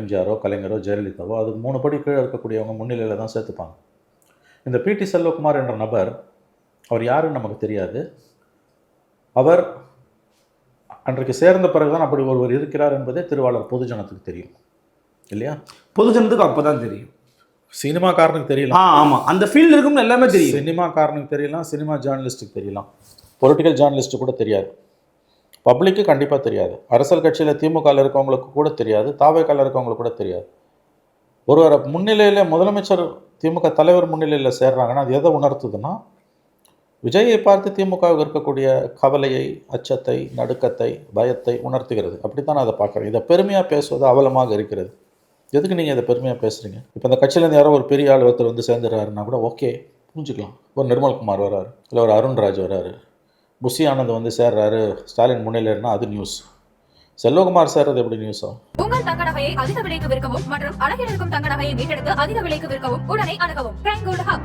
எம்ஜிஆரோ கலைஞரோ ஜெயலலிதாவோ அதுக்கு மூணு படி கீழே இருக்கக்கூடியவங்க முன்னிலையில் தான் சேர்த்துப்பாங்க. இந்த பிடி செல்வகுமார் என்ற நபர் அவர் யாருன்னு நமக்கு தெரியாது. அவர் அன்றைக்கு சேர்ந்த பிறகுதான் அப்படி ஒருவர் இருக்கிறார் என்பதே திருவாளர் பொதுஜனத்துக்கு தெரியும். இல்லையா? பொதுஜனத்துக்கு அப்போ தான் தெரியும். சினிமாக்காரனுக்கு தெரியல ஆ ஆமாம் அந்த ஃபீல்டு இருக்கும்னு எல்லாமே தெரியும். சினிமாக்காரனுக்கு தெரியலாம் சினிமா ஜேர்னலிஸ்ட்டுக்கு தெரியலாம். பொலிட்டிக்கல் ஜேர்னலிஸ்ட்டு கூட தெரியாது. பப்ளிக்கு கண்டிப்பாக தெரியாது. அரசியல் கட்சியில் திமுகவில் இருக்கவங்களுக்கு கூட தெரியாது. தாவேக்கால இருக்கவங்களுக்கு கூட தெரியாது. ஒருவரை முன்னிலையில் முதலமைச்சர் திமுக தலைவர் முன்னிலையில் சேர்றாங்கன்னா அது எதை உணர்த்துதுன்னா விஜயை பார்த்து திமுகவுக்கு இருக்கக்கூடிய கவலையை அச்சத்தை நடுக்கத்தை பயத்தை உணர்த்துகிறது. அப்படித்தான் நான் அதை பார்க்குறேன். இதை பெருமையாக பேசுவது அவலமாக இருக்கிறது. எதுக்கு நீங்கள் இதை பெருமையாக பேசுகிறீங்க இப்போ இந்த கட்சியிலேருந்து யாரோ ஒரு பெரிய ஆள் ஒருத்தர் வந்து சேர்ந்துடுறாருன்னா கூட ஓகே புரிஞ்சுக்கலாம். ஒரு நிர்மல்குமார் வராரு. இல்லை ஒரு அருண்ராஜ் வராரு. புஷி ஆனந்த் வந்து சேர்றாரு. ஸ்டாலின் முன்னிலைன்னா அது நியூஸ் செல்வகுமார் சேர்றது எப்படி நியூஸ் உங்கள் தங்க நகையை அதிக விலைக்கு விற்கவும் மற்றும் அழகில் இருக்கும் தங்க நகையை மீட்டெடுத்து அதிக விலைக்கு விற்கவும் உடனே அணுகவும்.